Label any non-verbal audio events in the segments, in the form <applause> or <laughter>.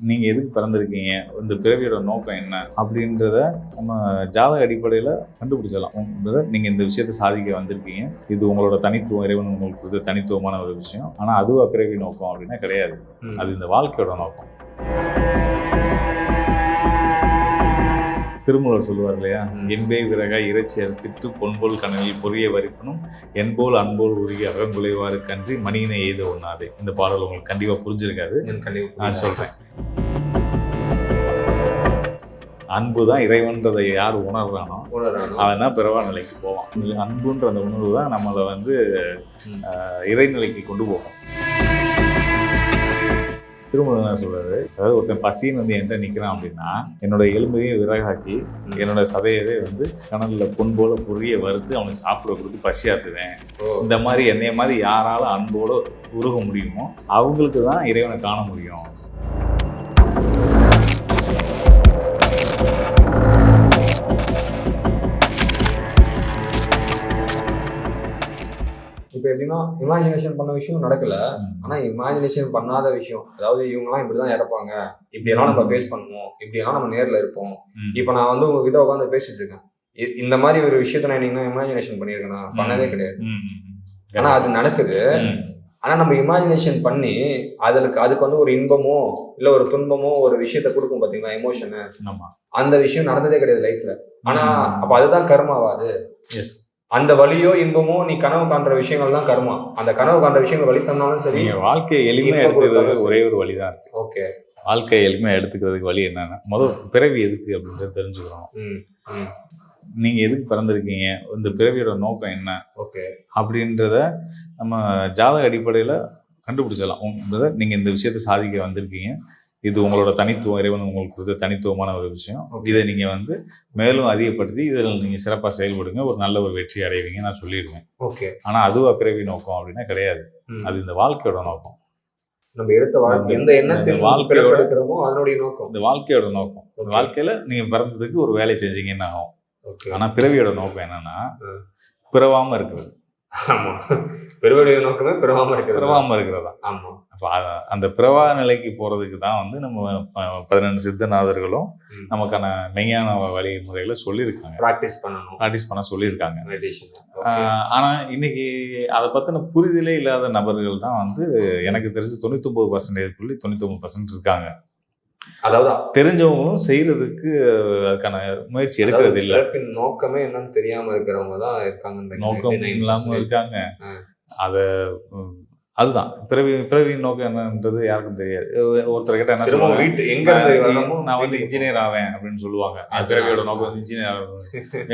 நீங்க எதுக்கு பிறந்திருக்கீங்க? இந்த பிறவியோட நோக்கம் என்ன? அப்படின்றத நம்ம ஜாதக அடிப்படையில் கண்டுபிடிச்சலாம் உங்க- நீங்க இந்த விஷயத்தை சாதிக்க வந்திருக்கீங்க. இது உங்களோட தனித்துவம் இறைவன் உங்களுக்கு கொடுத்த தனித்துவமான ஒரு விஷயம். ஆனா அதுவா பிறவி நோக்கம் அப்படின்னா கிடையாது. அது இந்த வாழ்க்கையோட நோக்கம். திருமூலர் சொல்லுவார் இல்லையா. என்பே விறக இறைச்சி அறுத்திட்டு பொன்போல் கனலில் பொரிய வரிப்பனும். என்போல் அன்போல் உருகி அகங்குலைவாறு கன்றி மணியினை எய்த ஒண்ணாதே இந்த பாடல் உங்களுக்கு கண்டிப்பா புரிஞ்சிருக்காது. நான் சொல்றேன். அன்பு தான் இறைவன்றதை யார் உணர்றானோ? அவன் தான் பிறவா நிலைக்கு போவான். அன்புன்ற அந்த உணர்வு தான் நம்மளை வந்து இறைநிலைக்கு கொண்டு போகும். திருமணம் என்ன சொல்றாரு அதாவது ஒருத்தன் பசின்னு வந்து என்கிட்ட நிக்கிறான் அப்படின்னா என்னோட எலும்பையும் விறகாக்கி. என்னோட சதையவே வந்து கனல்ல பொன் போல பொரிய வறுத்து அவனுக்கு சாப்பிட கொடுத்து பசியாத்துவேன். இந்த மாதிரி என்னைய மாதிரி யாரால அன்போட உருக முடியுமோ அவங்களுக்கு தான் இறைவனை காண முடியும். இப்ப எப்படின்னா இமேஜினேஷன் பண்ண விஷயம் நடக்கல. ம். ஆனா இமேஜினேஷன் பண்ணாத விஷயம். அதாவது இவங்கெல்லாம் இப்படிதான் இறப்பாங்க. இப்படியெல்லாம் நம்ம ஃபேஸ் பண்ணுவோம். இப்படியெல்லாம் நம்ம நேர்ல இருப்போம். இப்ப நான் வந்து உங்ககிட்ட உட்காந்து பேசிட்டு இருக்கேன். இந்த மாதிரி ஒரு விஷயத்த நான் நீங்க இமேஜினேஷன் பண்ணியிருக்கேனா. பண்ணதே கிடையாது. ஆனா அது நடக்குது. ம். ஆனா நம்ம இமேஜினேஷன் பண்ணி அதுக்கு அதுக்கு வந்து ஒரு இன்பமோ இல்ல ஒரு துன்பமோ ஒரு விஷயத்த கொடுக்கும் பாத்தீங்களா எமோஷனு அந்த விஷயம் நடந்ததே கிடையாது லைஃப்ல ஆனா அப்ப அதுதான் கர்மாவா அது எஸ் அந்த வலியோ இன்பமோ நீ கனவு காண்ற விஷயங்கள் தான் கர்மா. அந்த கனவு காண்ற விஷயங்கள் வழி தந்தாலும் சரி நீங்க வாழ்க்கையை எளிமையா எடுத்துக்கிறதுக்கு ஒரே ஒரு வழிதான் இருக்கு. ஓகே. வாழ்க்கையை எளிமையா எடுத்துக்கிறதுக்கு வழி என்னன்னா முதல் பிறவி எதுக்கு அப்படின்றத தெரிஞ்சுக்கணும். ம் ம். நீங்க எதுக்கு பிறந்திருக்கீங்க? இந்த பிறவியோட நோக்கம் என்ன? ஓகே. அப்படின்றத நம்ம ஜாதக அடிப்படையில கண்டுபிடிச்சலாம் உங்க- நீங்க இந்த விஷயத்தை சாதிக்க வந்திருக்கீங்க. இது உங்களோட தனித்துவம் இறைவன் உங்களுக்கு கொடுத்த தனித்துவமான ஒரு விஷயம். இதை நீங்க வந்து மேலும் அதிகப்படுத்தி இதில் நீங்க சிறப்பா செயல்படுங்க. ஒரு நல்ல ஒரு வெற்றி அடைவீங்க நான் சொல்லிடுவேன். ஓகே. ஆனா அதுவா பிறவி நோக்கம் அப்படின்னா கிடையாது. அது இந்த வாழ்க்கையோட நோக்கம். நம்ம எடுத்த வாழ்க்கை எந்த எண்ணத்தில் வாழ்க்கையோட- அதனுடைய நோக்கம். இந்த வாழ்க்கையோட நோக்கம். இந்த. வாழ்க்கையில நீங்க பிறந்ததுக்கு ஒரு வேலை செஞ்சீங்கன்னு ஆகும். ஓகே. ஆனா பிறவியோட நோக்கம் என்னன்னா ம். பிறவாம இருக்கிறது. ஆமா. பெருவடைய நோக்கமே பிறவாம இருக்கிறது. பிறவாம இருக்கிறதா? ஆமா. அப்ப அந்த பிரவா நிலைக்கு போறதுக்கு தான் வந்து நம்ம பதினெண்டு சித்தநாதர்களும். நமக்கான மெய்யான வழிமுறைகளை சொல்லியிருக்காங்க. பிராக்டிஸ் பண்ணணும். ப்ராக்டிஸ் பண்ண சொல்லியிருக்காங்க. மெடிடேஷன் ஆஹ் ஆனா இன்னைக்கு அதை பத்தின புரிதலே இல்லாத நபர்கள் தான் வந்து எனக்கு தெரிஞ்சு தொண்ணூத்தொன்பது பர்சன்டேஜ் புள்ளி தொண்ணூத்தொன்பது பர்சன்ட் இருக்காங்க. அதாவது தெரிஞ்சவங்களும் செய்யறதுக்கு அதுக்கான முயற்சி எடுக்கிறது இல்ல நோக்கமே என்னன்னு தெரியாம இருக்கிறவங்க தான் இருக்காங்க நோக்கம் இல்லாம இருக்காங்க. அத அதுதான். பிறவி பிறவி நோக்கம் என்னன்றது யாருக்கும் தெரியாது. ஒருத்தர் கிட்ட என்ன சொல்லுவாங்க? வீட்டு எங்க நான் வந்து இன்ஜினியர் ஆவேன் அப்படின்னு சொல்லுவாங்க. என் பிறவியோட. நோக்கம் வந்து இன்ஜினியர் <laughs> ஆகணும்.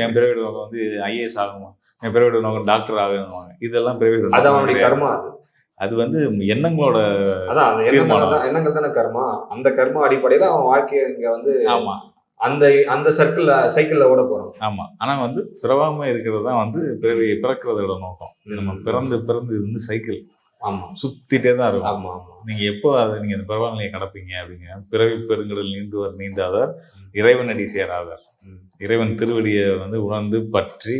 என் பிறவியோட நோக்கம் வந்து ஐஏஎஸ் ஆகணும். என் பிறவியோட நோக்கம் டாக்டர் ஆகணுவாங்க இதெல்லாம் பிறவியோட அது அவனுடைய. கர்மா அது. அது வந்து எண்ணங்களோட அதான் அந்த எண்ணங்கள். தான் எண்ணங்கள் தானே கர்மா? அந்த கர்மா அடிப்படையில அவன் வாழ்க்கைய இங்க வந்து ஆமா. அந்த அந்த சர்க்கிள்ல சைக்கிள்ல ஓட போறான். ஆமா. ஆனா வந்து பிறவாம இருக்கிறது தான் வந்து பிறவி பிறக்கிறதோட நோக்கம். நம்ம பிறந்து பிறந்து இது வந்து சைக்கிள் ஆமா. சுத்திட்டே தான் இருக்கும். ஆமா ஆமா. நீங்க எப்போ அதை நீங்க அந்த பரவாயில்லையை கடப்பீங்க அப்படிங்க பிறவி பெருங்கடல் நீந்துவர் நீந்தாதார் இறைவனடி சேராதார். ம். இறைவன் திருவடியை வந்து உணர்ந்து பற்றி.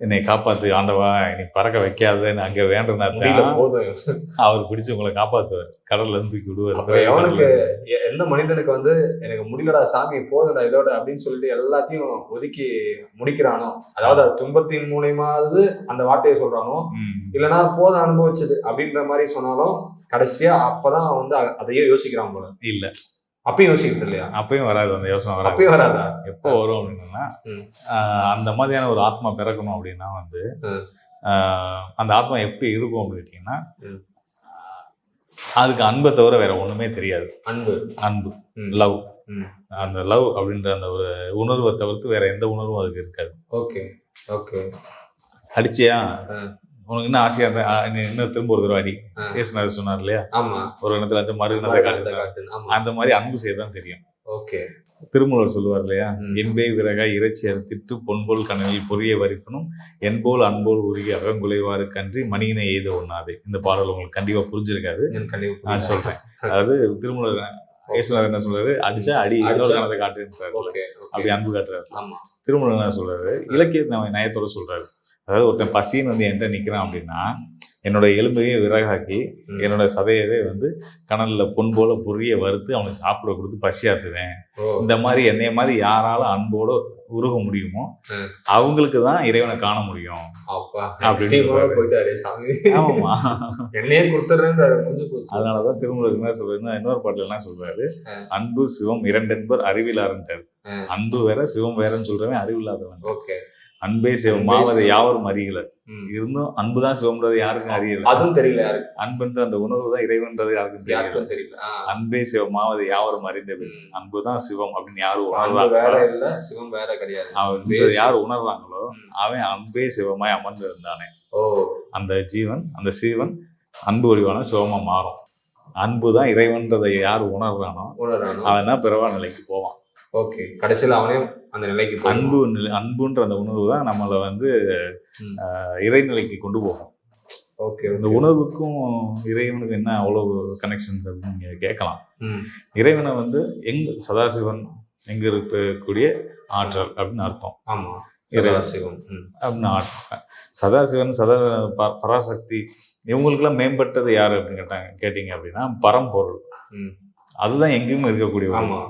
என்னை காப்பாத்து ஆண்டவா என்னை பறக்க வைக்காதன்னு அங்க வேண்டனா போதும். அவர் பிடிச்சு உங்களை காப்பாத்துவார். கடல்ல இருந்து தூக்கி விடுவார். எவனுக்கு எந்த மனிதனுக்கு வந்து எனக்கு முடியலடா சாமி போதுடா இதோட அப்படின்னு சொல்லிட்டு எல்லாத்தையும் ஒதுக்கி முடிக்கிறானோ அதாவது அது துன்பத்தின் மூலியமாவது அந்த வார்த்தையை சொல்றானோ. இல்லைன்னா போதும் அனுபவிச்சது அப்படின்ற மாதிரி சொன்னாலும் கடைசியா அப்பதான் வந்து அதையே யோசிக்கிறான் போல. இல்ல. அப்பயும் யோசிக்கிறது இல்லையா? அப்பயும் வராது அந்த யோசனை வராது. அப்பயும் வராதா? எப்போ வரும் அப்படின்னா அந்த மாதிரியான ஒரு ஆத்மா பிறக்கணும் அப்படின்னா வந்து அந்த ஆத்மா எப்படி இருக்கும் அப்படின்னு கேட்டீங்கன்னா. அதுக்கு அன்பை தவிர வேற ஒண்ணுமே தெரியாது. அன்பு. அன்பு. லவ். அந்த லவ் அப்படின்ற அந்த ஒரு உணர்வை தவிர்த்து வேற எந்த உணர்வும் அதுக்கு இருக்காது. ஓகே. ஓகே. அடிச்சியா. உனக்கு இன்னும் ஆசையா இருந்தா இன்னும் திரும்ப ஒரு தடவை அடி. பேசினாரு சொன்னார் இல்லையா ஆமா. ஒரு இடத்துல அஞ்சு மறு அந்த மாதிரி அன்பு செய்யதான் தெரியும். ஓகே. திருமூலர் சொல்லுவார் இல்லையா. என்பே விறக இறைச்சி அறுத்திட்டு பொன்போல் கனலில் பொரிய வரிப்பனும் என்போல் அன்போல் உருகி அகங்குலைவாறு கன்றி மணியினை எய்த ஒண்ணாதே இந்த பாடல் உங்களுக்கு கண்டிப்பா புரிஞ்சிருக்காது. நான். சொல்றேன். அதாவது திருமூலர் இயேசுநாதர் என்ன சொல்றாரு? அடிச்சா அடி இன்னொரு கணத்தை காட்டுன்றாரு ஓகே அப்படி அன்பு காட்டுறாரு. திருமூலர் என்ன சொல்றாரு? இலக்கிய நய- நயத்தோட சொல்றாரு. அதாவது ஒருத்தன் பசின்னு வந்து என்கிட்ட நிக்கிறான் அப்படின்னா என்னோட எலும்பையே விறகாக்கி. என்னோட சதையவே வந்து கனல்ல பொன் போல பொரிய வறுத்து அவனுக்கு சாப்பிட கொடுத்து பசியாத்துவேன் இந்த மாதிரி என்னைய மாதிரி யாரால அன்போட உருக முடியுமோ. அவங்களுக்கு தான் இறைவனை காண முடியும். அப்பா அப்படின்னு extreme ஆ சொல்றாரு. போயிட்டாரு சாமி. ஆமாமா என்னையே அதனாலதான் திருமூலர் என்ன சொல்றாருன்னா இன்னொரு பாட்டுல என்ன சொல்றாரு. அன்பு சிவம் இரண்டென்பர் அறிவிலாருன்றாரு ஆ. அன்பு வேற சிவம் வேறன்னு சொல்றவன் அறிவில்லாதவன். ஓகே. அன்பே சிவம். மாவதை சிவம். யாவரும் அறியல. இருந்தும் அன்புதான் சிவம்ன்றது யாருக்கும் அறியல. அதுவும் தெரியல யாருக்கு அன்புன்ற அந்த உணர்வு தான் இறைவன்றது யாருக்கும் தெரியல. யாருக்கும் தெரியல. ஆ. அன்பே சிவமாவது யாவரும் அறிந்தது. அன்புதான் சிவம் அப்படின்னு யாரு அன்பு வேற இல்ல சிவம் வேற கிடையாது. அவன் யார் உணர்றாங்களோ. அவன் அன்பே சிவமாய் அமர்ந்து இருந்தானே ஓ. அந்த ஜீவன் அந்த சீவன் அன்பு வடிவான சிவமா மாறும். அன்பு தான் இறைவன்றதை யார் உணர்றானோ உணர்றானோ? அவன் தான் பிறவா நிலைக்கு போவான். ஓகே கடைசியில அவனே அந்த நிலைக்கு. அன்பு நிலை அன்புன்ற அந்த உணர்வு தான் நம்மளை வந்து இறைநிலைக்கு கொண்டு போகும் ஓகே இந்த. உணர்வுக்கும் இறைவனுக்கு என்ன அவ்வளவு கனெக்ஷன்ஸ் அப்படின்னு நீங்க கேட்கலாம். இறைவனை வந்து எங்க சதாசிவன் எங்க இருக்கக்கூடிய ஆற்றல் அப்படின்னு அர்த்தம் ஆமா இறைவன் சிவம் ம். அப்படின்னு ஆற்றல் சதாசிவன் சதா பராசக்தி இவங்களுக்கெல்லாம் மேம்பட்டது யாரு அப்படின்னு கேட்டாங்க கேட்டீங்க அப்படின்னா பரம்பொருள். அதுதான் எங்கேயும் இருக்கக்கூடிய ஒரு- ஆமா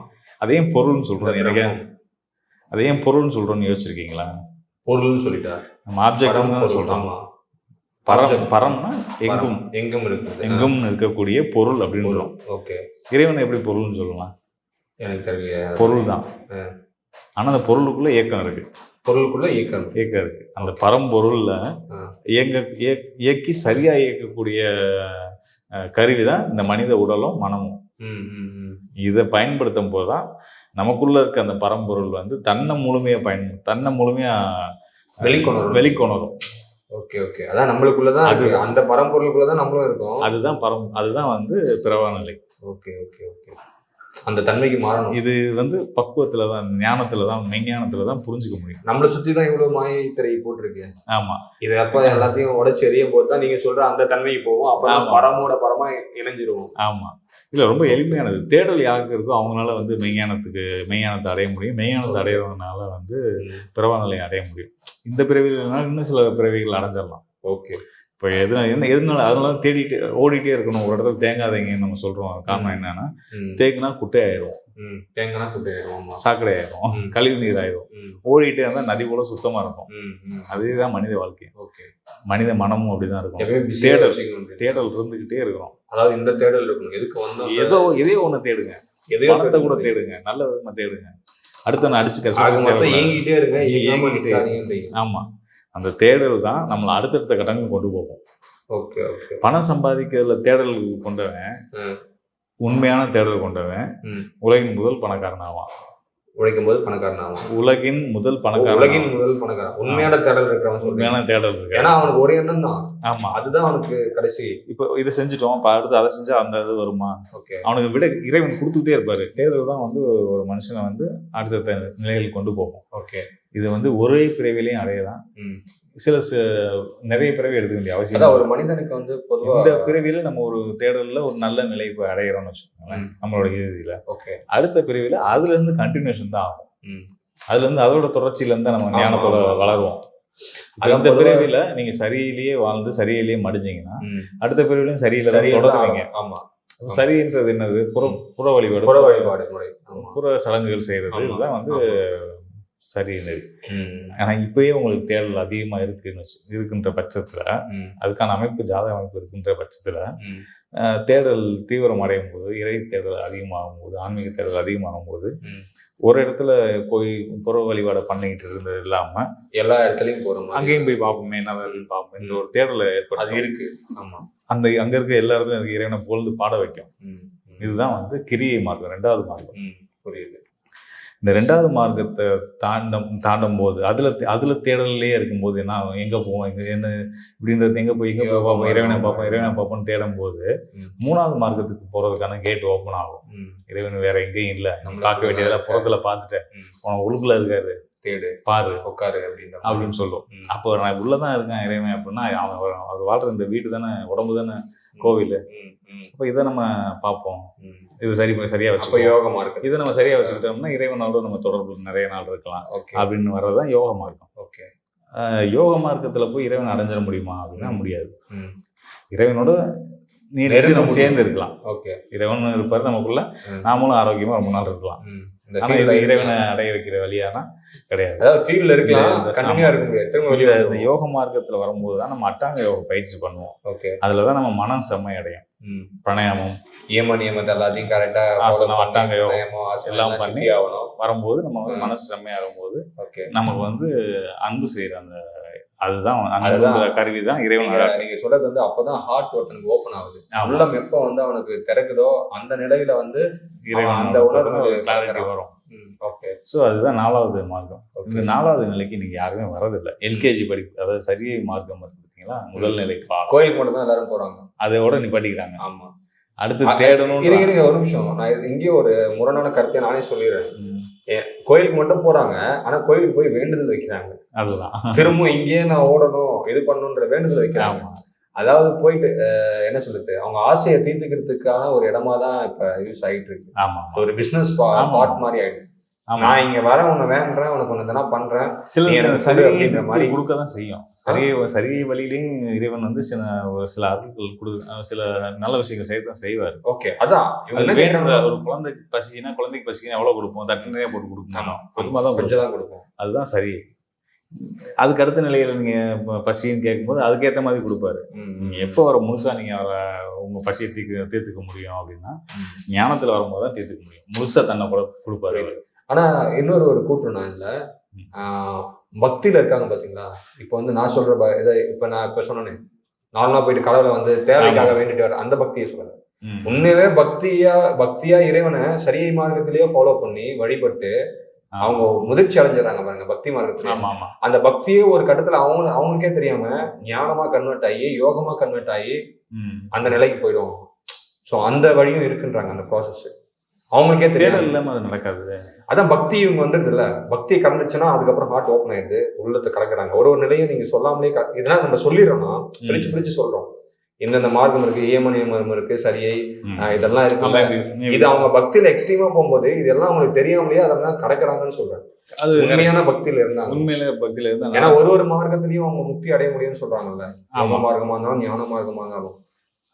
அதையும் பொருள்னு எனக்கு. அதையும் பொருள்னு சொல்றோம்னு யோசிச்சிருக்கீங்களா? பொருள்னு சொல்லிட்டார். நம்ம ஆப்ஜெக்ட் ஆமா. பரம். பரம்னா எங்கும். எங்கும் இருக்குது. எங்கும் இருக்கக்கூடிய பொருள் அப்படின்றோம் ஓகே. இறைவன் எப்படி பொருள்னு சொல்லலாம்? எனக்கு தெரியலையே. பொருள் தான். ஆ. ஆனா அந்த பொருளுக்குள்ள இயக்கம் இருக்கு. பொருளுக்குள்ள இயக்கம் இயக்கம் இருக்கு. அந்த பரம்பொருள்ல. இயங்க இயக்- இயக்கி சரியா இயக்கக்கூடிய கருவி தான் இந்த மனித உடலும் மனமும். இதை பயன்படுத்தும் போதுதான் நமக்குள்ள இருக்க அந்த பரம்பொருள் வந்து தன்னை முழுமையா பயன் தன்னை முழுமையா அஹ், வெளிக்கொணரும். வெளிக்கொணரும். Okay okay. அதான் நம்மளுக்குள்ளதான் அது- இருக்கு அந்த பரம்பொருளுக்குள்ளதான் நம்மளும் இருக்கோம். அதுதான் பரம் அதுதான் வந்து பிறவா நிலை. Okay okay okay. அந்த தன்மைக்கு மாறணும். இது வந்து பக்குவத்துல தான் ஞானத்துல தான் மெஞ்ஞானத்துல தான் புரிஞ்சுக்க முடியும். நம்மளை சுத்தி தான் இவ்வளவு மாயை திரை போட்டிருக்கு. ஆமா. இது அப்ப எல்லாத்தையும் உடைச்சு எறியும் போது தான் நீங்க சொல்ற அந்த தன்மைக்கு போவோம். அப்ப. பரமோட பரமா இணைஞ்சிருவோம். ஆமா. இல்ல ரொம்ப எளிமையானது. தேடல் யாருக்கு இருக்கோ அவங்களால வந்து மெய்ஞானத்துக்கு மெய்ஞானத்தை அடைய முடியும். மெய்ஞானத்தை அடையிறதுனால வந்து பிறவா நிலையை அடைய முடியும். இந்த பிறவிகள்னால இன்னும் சில பிறவிகள் அடைஞ்சிடலாம் ஓகே. இப்போ எது என்ன எதுனால அதனால தேடிட்டு ஓடிட்டே இருக்கணும். ஒரு இடத்துல தேங்காதீங்கன்னு நம்ம சொல்றோம். காரணம் என்னன்னா ம். தேக்குனா குட்டை ஆயிரும் ம். தேங்கன்னா குட்டை ஆயிடும் சாக்கடை ஆயிரும். கழிவு நீர் ஆயிரும் ம். ஓடிட்டே இருந்தா நதி கூட சுத்தமா இருக்கும். அதுதான் மனித வாழ்க்கை. ஓகே. மனித மனமும் அப்படிதான் இருக்கும். தேடல். தேடல் இருந்துகிட்டே இருக்கிறோம். அதாவது இந்த தேடல் இருக்கணும். எதுக்கு வந்தோம்? ஏதோ இதே ஒண்ணு தேடுங்க. எதையோ பணத்தை கூட தேடுங்க. நல்ல விதமா தேடுங்க. அடுத்த நான் அடிச்சு கஷ்டம் ஏங்கிட்டே இருங்க. ஆமா. அந்த தேடல் தான் நம்மளை அடுத்தடுத்த கட்டங்களுக்கு கொண்டு போகும். Okay okay. பணம் சம்பாதிக்கிறதுல தேடல் கொண்டவன். உண்மையான தேடல் கொண்டவன். உலகின் முதல் பணக்காரன் ஆவான். உழைக்கும் போது பணக்காரன் ஆகும் உலகின் முதல் பணக்காரன் உலகின் முதல் பணக்காரன். உண்மையான தேடல் இருக்கிறவன் உண்மையான தேடல் இருக்கு. ஏன்னா அவனுக்கு ஒரு எண்ணம் தான். ஆமா. அதுதான் அவனுக்கு கடைசி. இப்போ இதை செஞ்சுட்டோம் இப்போ அடுத்து அதை செஞ்சா அந்த இது வருமா? ஓகே. அவனுக்கு விட இறைவன் கொடுத்துக்கிட்டே இருப்பாரு. தேர்தல் தான் வந்து ஒரு மனுஷனை வந்து அடுத்தடுத்த நிலைகளுக்கு கொண்டு போகும். ஓகே. இது வந்து ஒரே பிறவிலையும் அடையலாம். சில நிறைய பிறவி எடுக்க வேண்டிய அவசியம் ஒரு. மனிதனுக்கு வந்து பொதுவா இந்த பிறவியில நம்ம ஒரு தேடல்ல ஒரு நல்ல நிலை போய் அடையிறோம்னு வச்சுக்கோங்களேன். நம்மளோட இறுதியில. ஓகே. அடுத்த பிறவியில அதுல இருந்து கண்டினியூஷன் தான் ஆகும். அதுல இருந்து அதோட தொடர்ச்சியில இருந்து நம்ம ஞானத்தோட. வளருவோம். பொதுவா- பிறவியில நீங்க சரியிலேயே வாழ்ந்து சரியிலேயே மடிஞ்சீங்கன்னா. அடுத்த பிறவிலையும் சரியில்லை சரியா தான் தொடருவீங்க ஆமா சரின்றது என்னது புற புற வழிபாடு புற வழிபாடு முறை புற சடங்குகள் செய்யறது. இதுதான் வந்து ஆமா. சரி நெறி ம். ஆனா இப்பயே உங்களுக்கு தேடல் அதிகமா இருக்குன்னு இருக்கின்ற பட்சத்துல. அதுக்கான அமைப்பு ஜாதக அமைப்பு இருக்கின்ற பட்சத்துல தேடல் தீவிரம் அடையும் போது இறை தேடல் அதிகமாகும் போது ஆன்மீக தேடல் அதிகமாகும் போது. ஒரு இடத்துல போய் புற வழிபாடு பண்ணிக்கிட்டு இருந்தது இல்லாம எல்லா இடத்துலயும் போற மாதிரி. அங்கேயும் போய் பார்ப்போமே என்ன இருக்குன்னு பார்ப்போம். இந்த ஒரு தேடலை அது ஏற்படுத்தி இருக்கு. ஆமா. அந்த அங்க இருக்க எல்லா இடத்துலயும் இறைவனை பொழுது பாட வைக்கும். இதுதான் வந்து கிரியை மார்க்கம் ரெண்டாவது மார்க்கம். புரியுது. இந்த ரெண்டாவது மார்க்கத்தை தாண்டம் தாண்டும் போது அதுல அதுல தேடல்லே இருக்கும்போது என்ன? எங்க போவோம் எங்க என்ன இப்படின்றது எங்க போய் எங்க போய் பார்ப்போம் இறைவனை பார்ப்போம் இறைவனை பார்ப்போம் தேடும் போது. மூணாவது மார்க்கத்துக்கு போறதுக்கான கேட் ஓப்பன் ஆகும். இறைவன் வேற எங்கேயும் இல்ல நம்ம பார்க்க வேண்டியதெல்லாம். புறத்துல பார்த்துட்டேன். உனக்கு உள்ளுக்குள்ள இருக்காரு தேடு பாரு உட்காரு. அப்படின்னு சொல்லும் ம். அப்போ நான் உள்ளதான் இருக்கேன் இறைவன் அப்படின்னா அவன் வர- அவர் வாழ்ற இந்த வீடு தானே உடம்பு தானே கோவில். அப்போ இதை நம்ம பார்ப்போம். இது சரி சரியா வச்சுக்கோ யோகமா இருக்கு இதை நம்ம சரியா வச்சுக்கிட்டோம்னா இறைவனோட நம்ம தொடர்பு நிறைய நாள் இருக்கலாம் அப்படின்னு வர்றதுதான் யோக மார்க்கம் ஓகே யோக மார்க்கத்துல போய் இறைவன் அடைஞ்சிட முடியுமா அப்படின்னா. முடியாது. இறைவனோட நெருங்க நம்ம. சேர்ந்து இருக்கலாம் ஓகே இறைவன் இருப்பார் நமக்குள்ள. நாமளும் ஆரோக்கியமா ரொம்ப நாள் இருக்கலாம். இந்த இறைவனை அடைய வைக்கிற வழியானா கிடையாது. அதாவது ஃபீல்ட்ல இருக்கலாம். கண்டினியூா இருக்க முடியாது திரும்ப வெளியே இந்த- யோக மார்க்கத்துல வரும்போது தான் நம்ம அட்டாங்க யோக பயிற்சி பண்ணுவோம். ஓகே அதுல தான் நம்ம மனம் செம்மை அடையும் பிராணாயாமம் நியம நியமத்தை எல்லாத்தையும் கரெக்டா ஆசனம், அட்டாங்க யோகம் எல்லாம் பண்ணி ஆகணும் வரும்போது நம்ம. மனசு செம்மையாகும் போது ஓகே நமக்கு வந்து அன்பு செய்யற அந்த அதுதான். அன்புங்கிற கருவி தான் இறைவன் நீங்க சொல்றது வந்து அப்பதான் ஹார்ட் ஒருத்தனுக்கு ஓபன் ஆகுது. ஆமா. உள்ளம் எப்ப வந்து அவனுக்கு திறக்குதோ அந்த நிலையில வந்து இறைவன் அந்த உணர்வு கிளாரிட்டி. வரும். ஓகே ஸோ அதுதான் நாலாவது மார்க்கம். இந்த நாலாவது நிலைக்கு நீங்க யாருமே வரதில்லை எல்கேஜி படிப்பு அதாவது சரியை மார்க்கம் இருக்கு பார்த்தீங்களா முதல் நிலை கோயிலுக்கு மட்டும் தான் எல்லாரும் போறாங்க. அதோட நிப்பாட்டிக்கிறாங்க. ஆமா. அடுத்து தேடணும் இருங்க இருங்க ஒரு நிமிஷம். நான் இங்கேயும் ஒரு முரணான கருத்தை நானே சொல்லிடுறேன். கோயிலுக்கு மட்டும் போறாங்க. ஆனா கோயிலுக்கு போய் வேண்டுதல் வைக்கிறாங்க. அதுதான். திரும்ப இங்கேயே நான் ஓடணும் இது பண்ணணுன்ற வேண்டுதல் வைக்கிறாங்க. அதாவது போயிட்டு என்ன சொல்லுது அவங்க ஆசையை தீர்த்துக்கிறதுக்கான ஒரு இடமா தான் இப்ப யூஸ் ஆயிட்டு இருக்கு. ஆமா ஒரு பிசினஸ். பார்ட் மாதிரி ஆயிடுது நான் இங்க வர உன்னை வேண்டேன் உனக்கு ஒண்ணு தானே பண்றேன் சில அப்படின்ற மாதிரி. கொடுக்க தான் செய்யும் சரி சரி வழியிலையும் இறைவன் வந்து சில சில அருள்கள் கொடு சில நல்ல விஷயங்கள் செய்ய தான் செய்வார். ஓகே அதான். வேணுன்ற ஒரு குழந்தைக்கு பசினா குழந்தைக்கு பசினா எவ்வளவு கொடுப்போம்? தட்டு நிறைய போட்டு கொடுக்க மாட்டோம் கொஞ்சமா தான். கொஞ்சம் தான் கொடுப்போம். அதுதான் சரி. அதுக்கு அடுத்த நிலையில நீங்க பசின்னு கேட்கும்போது அதுக்கேற்ற மாதிரி கொடுப்பாரு. எப்போ வர முழுசா நீங்க அவரை உங்க பசியை தீர்க்க தீர்த்துக்க முடியும் அப்படின்னா. ஞானத்துல வரும்போது தான் தீர்த்துக்க முடியும். முழுசா தன்னை கூட கொடுப்பாரு. ஆனா இன்னொரு ஒரு கூற்று நான் இல்ல பக்தியில இருக்காங்க பாத்தீங்களா? இப்போ வந்து நான் சொல்ற இதை இப்ப நான் இப்ப சொன்னேனே நார்மலா போயிட்டு கடவுளை வந்து தேவைக்காக வேண்டிட்டு வர அந்த பக்தியை ம். உண்மையாவே பக்தியா பக்தியா இறைவனை சரியை மார்க்கத்திலேயே ஃபாலோ பண்ணி வழிபட்டு. அவங்க முதிர்ச்சி அடைஞ்சிடறாங்க பாருங்க பக்தி மார்க்கத்துல அந்த பக்தியே ஒரு கட்டத்துல அவங்க அவங்களுக்கே தெரியாம ஞானமா கன்வெர்ட் ஆகி யோகமா கன்வெர்ட் ஆகி. அந்த நிலைக்கு போயிடுவாங்க. ஸோ அந்த வழியும் இருக்குன்றாங்க அந்த ப்ராசஸ் அவங்களுக்கே தெரியாது. இல்லாம அது நடக்காது. அதான் பக்தி இவங்க வந்துருது இல்ல பக்தி கலந்துச்சுன்னா அதுக்கப்புறம் ஹார்ட் ஓப்பன் ஆயிடுது. உள்ளத்தை கலக்குறாங்க. ஒரு ஒரு நிலையும் நீங்க சொல்லாமலே இதெல்லாம் நம்ம சொல்லிடுறோம்னா பிரிச்சு பிரிச்சு சொல்றோம். இந்தந்த மார்க்கம் இருக்கு? ஏம நியமனம் இருக்கு? சரியை இதெல்லாம் இருக்கு. இது அவங்க பக்தியில எக்ஸ்ட்ரீமா போகும்போது இதெல்லாம் அவங்களுக்கு தெரியாமலேயே அதெல்லாம் கடக்குறாங்கன்னு சொல்றேன் அது உண்மையான பக்தியில இருந்தாங்க. உண்மையில பக்தியில இருந்தா ஏன்னா ஒரு ஒரு மார்க்கத்திலயும் அவங்க முக்தி அடைய முடியும்னு சொல்றாங்கல்ல. ஆமா. மார்க்கமா இருந்தாலும் ஞான மார்க்கமா இருந்தாலும்.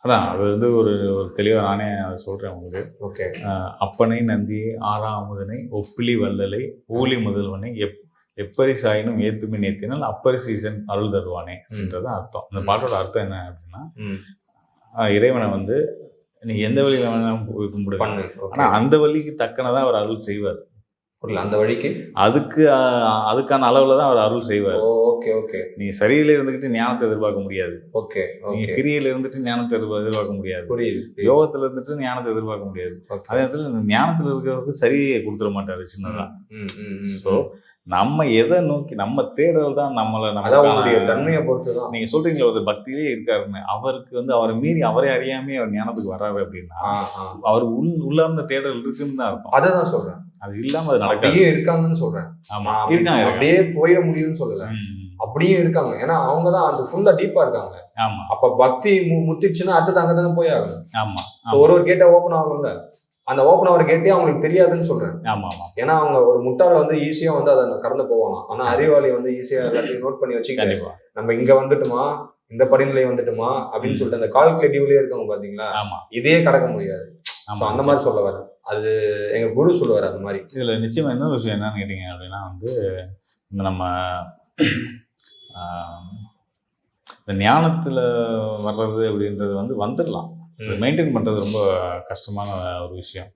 அதான் அது வந்து ஒரு ஒரு தெளிவா நானே அதை சொல்றேன் உங்களுக்கு. ஓகே. அப்பனை நந்தியை ஆறாமுதனை ஒப்பிலி வல்லலை ஊழி முதல்வனை எப் எப்பரிசாயினும் ஏத்துமின் ஏத்தினால் அப்பரிசீசன் அருள் தருவானே அப்படின்றது அர்த்தம். இந்த. பாட்டோட அர்த்தம் என்ன அப்படின்னா இறைவனை வந்து நீ எந்த வழியில வேணாலும் போய் கும்பிடுங்க பண்ணு ஆனா ஓகே அந்த வழிக்கு தக்கனதான் அவர் அருள் செய்வார். புரியல அந்த வழிக்கு? அதுக்கு அதுக்கான அளவுல தான் அவர் அருள் செய்வார். Okay okay. நீ சரியில இருந்துகிட்டு ஞானத்தை எதிர்பார்க்க முடியாது. Okay okay. கிரியில இருந்துட்டு ஞானத்தை எதிர்பா- எதிர்பார்க்க முடியாது. புரியுது யோகத்துல இருந்துட்டு ஞானத்தை எதிர்பார்க்க முடியாது. அதே நேரத்துல ஞானத்துல இருக்கிறவருக்கு சரியை கொடுத்துட மாட்டாரு சின்னதா. ஸோ நம்ம எதை நோக்கி நம்ம தேடல் தான் நம்மளை தன்மையை பொறுத்து தான். நீங்க சொல்றீங்களா ஒரு பக்தியிலே இருக்காருன்னு. அவருக்கு வந்து அவரை மீறி அவரே அறியாமே அவர் ஞானத்துக்கு வர்றாரு அப்படின்னா. அவர் உள் உள்ளார்ந்த தேடல் இருக்குன்னு தான் அர்த்தம். அதை தான் சொல்றேன். அது இல்லாம அது நடக்காது. இருக்காங்கன்னு சொல்றேன். ஆமா இருக்காங்க அப்படியே போயிட முடியும்னு சொல்லல. அப்படியே இருக்காங்க. ஏன்னா அவங்க தான் அது ஃபுல்லா டீப்பா இருக்காங்க. ஆமா. அப்ப பக்தி மு- முத்திச்சுன்னா அடுத்தது அங்க தானே போய் ஆகணும். ஆமா ஒரு ஒரு கேட்டை ஓப்பன் ஆகும்ல அந்த ஓப்பன் ஆகிற கேட்டே அவங்களுக்கு தெரியாதுன்னு சொல்றேன். ஆமா ஆமா. ஏன்னா அவங்க ஒரு முட்டாள் வந்து ஈஸியா வந்து அதை கடந்து போவாங்க ஆனா அறிவாளி வந்து ஈஸியா எல்லாத்தையும் நோட் பண்ணி வச்சுக்கிட்டு கண்டிப்பா. நம்ம இங்க வந்துட்டுமா? இந்த படிநிலை வந்துட்டுமா? அப்படின்னு. சொல்லிட்டு அந்த கால்குலேட்டிவ்லயே இருக்காங்க பாத்தீங்களா? ஆமா. இதே கடக்க முடியாது. அந்த மாதிரி சொல்ல வரேன் அது எங்க குரு சொல்லுவாரு அந்த மாதிரி. இதுல நிச்சயமா இன்னொரு விஷயம் என்னன்னு கேட்டீங்க அப்படின்னா வந்து நம்ம இந்த ஞானத்துல வர்றது அப்படின்றது வந்து வந்துடலாம். மெயின்டைன் பண்றது ரொம்ப கஷ்டமான ஒரு விஷயம்.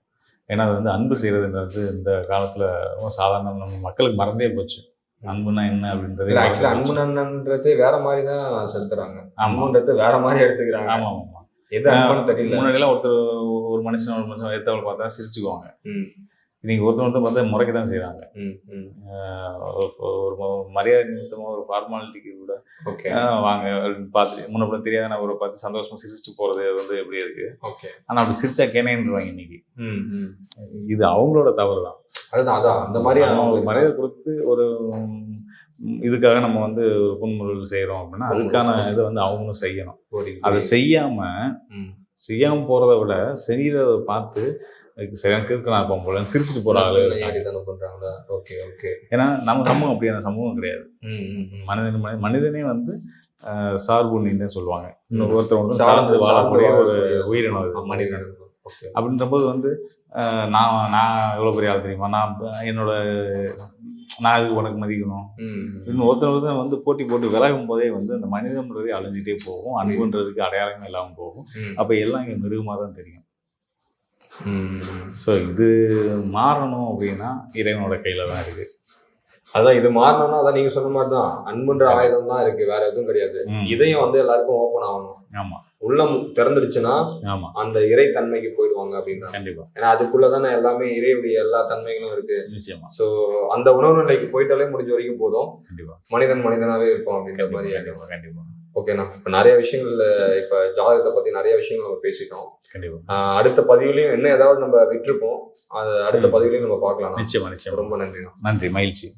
ஏன்னா அது வந்து அன்பு செய்யறதுன்றது இந்த காலத்துல ரொம்ப சாதாரண நம்ம மக்களுக்கு மறந்தே போச்சு. அன்புனா என்ன அப்படின்றது இல்ல ஆக்சுவலா அன்பு நன்னன்றது வேற மாதிரி தான் செலுத்துறாங்க. அன்புன்றது வேற மாதிரி எடுத்துக்கிறாங்க. ஆமா ஆமா எது அன்புன்னு தெரியல. முன்னாடிலாம் ஒருத்தர் ஒரு மனுஷன் ஒரு மனுஷன் ஏத்தவளை பார்த்தா சிரிச்சுக்குவாங்க. ம். இன்னைக்கு ஒருத்தர் ஒருத்தர் பார்த்தா முறைக்க தான். ஆஹ் ஒரு ஒரு மரியாதை நிமித்தமா ஒரு ஃபார்மாலிட்டிக்கு கூட ஓகே வாங்க பார்த்து முன்ன பின்ன தெரியாத நபரை பார்த்து சந்தோஷமா சிரிச்சுட்டு போறது வந்து எப்படி இருக்கு ஓகே ஆனா அப்படி சிரிச்சா கேனேன்றாங்க இன்னைக்கு ம், ம். இது அவங்களோட தவறு தான் அதுதான் அதான் அந்த மாதிரி ஒரு அவங்களுக்கு மரியாதை கொடுத்து ஒரு இதுக்காக நம்ம வந்து ஒரு புன்முறுவல் செய்யறோம் அப்படின்னா அதுக்கான இதை வந்து அவங்களும் செய்யணும். அதை செய்யாம ம். செய்யாம போறதை விட செய்யறத பார்த்து சரியான கிறுக்கு நான் இருப்போம் போல சிரிச்சுட்டு இருக்காங்க. ஏடிதானே பண்றாங்களா ஓகே ஓகே. ஏன்னா நம்ம சமூகம் அப்படியான சமூகம் கிடையாது. மனிதன் மனி- மனிதனே வந்து அஹ், சார்புண்ணின்னு சொல்லுவாங்க. ஒருத்தர் வந்து சார்ந்து வாழக்கூடிய ஒரு உயிரினம் மனிதன். ஓகே. அப்படின்றபோது வந்து நான் நான் எவ்வளோ பெரிய ஆள் தெரியுமா? நான் இப்ப என்னோட நான் இது உனக்கு மதிக்கணும்? இன்னும் ஒருத்தர் ஒருத்தர் வந்து போட்டி போட்டு விலகும் போதே வந்து அந்த மனிதன்றதே அழிஞ்சிட்டே போகும். அன்புன்றதுக்கு அடையாளமே இல்லாமல் போகும். அப்போ எல்லாம் இங்கே மிருகமாக தான் தெரியும். ஸோ இது மாறணும் அப்படின்னா இறைவனோட கையில் தான் இருக்குது அதான் இது மாறணும்னா அதான் நீங்க சொன்ன மாதிரி தான் அன்புன்ற ஆயுதம் தான் இருக்கு. வேற எதுவும் கிடையாது. இதயம் வந்து எல்லாருக்கும் ஓப்பன் ஆகணும். ஆமாம் உள்ளம் திறந்துடுச்சுன்னா ஆமாம் அந்த இறை தன்மைக்கு போயிடுவாங்க அப்படின்றாங்க கண்டிப்பாக ஏன்னா அதுக்குள்ளதானே எல்லாமே இறையுடைய எல்லா தன்மைகளும் இருக்கு. நிச்சயமா. ஸோ அந்த உணர்வு நிலைக்கு போயிட்டாலே முடிஞ்ச வரைக்கும் போதும். கண்டிப்பாக மனிதன் மனிதனாவே இருப்போம் அப்படின்ற மாதிரி கண்டிப்பாக கண்டிப்பாக ஓகேண்ணா இப்போ நிறைய விஷயங்கள்ல இப்ப ஜாதகத்தை பத்தி நிறைய விஷயங்கள் நம்ம பேசிட்டோம். கண்டிப்பாக ஆஹ் அடுத்த பதிவுலையும் என்ன ஏதாவது நம்ம விட்டுருப்போம் அது அடுத்த. பதிவுலையும் நம்ம பார்க்கலாம். நிச்சயமா நிச்சயமா. ரொம்ப நன்றிண்ணா. நன்றி மகிழ்ச்சி.